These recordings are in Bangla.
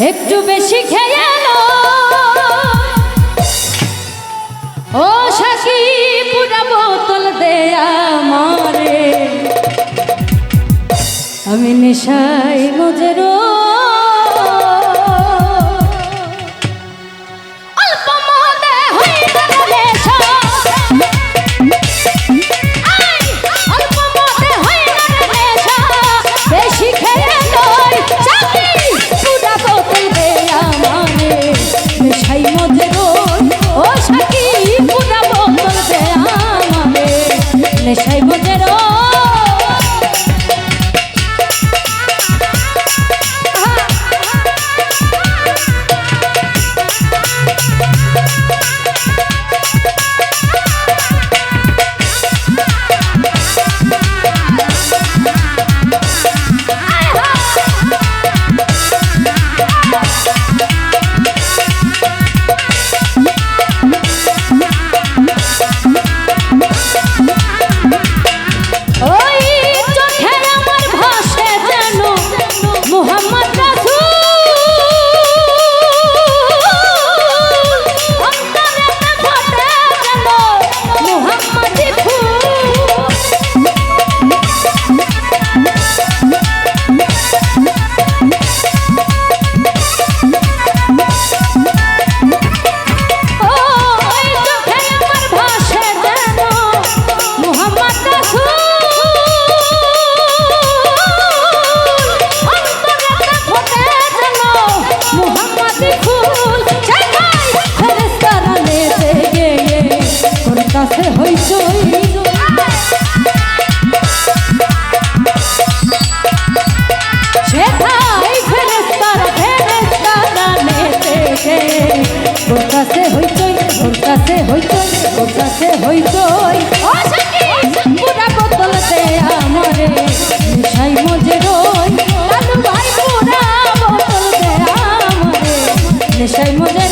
একটু বেশি খেয়ে ও শাশী পুরা বোতল দেয়া মারে আমি নেশাই মজে রোজ সে হইতো কোথা সে হইতো ও সখী পুরা বদল দে আমারে মিশাই মজে রই লালু ভাই পুরা বদল দে আমারে মিশাই মজে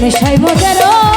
নেশায় মজারো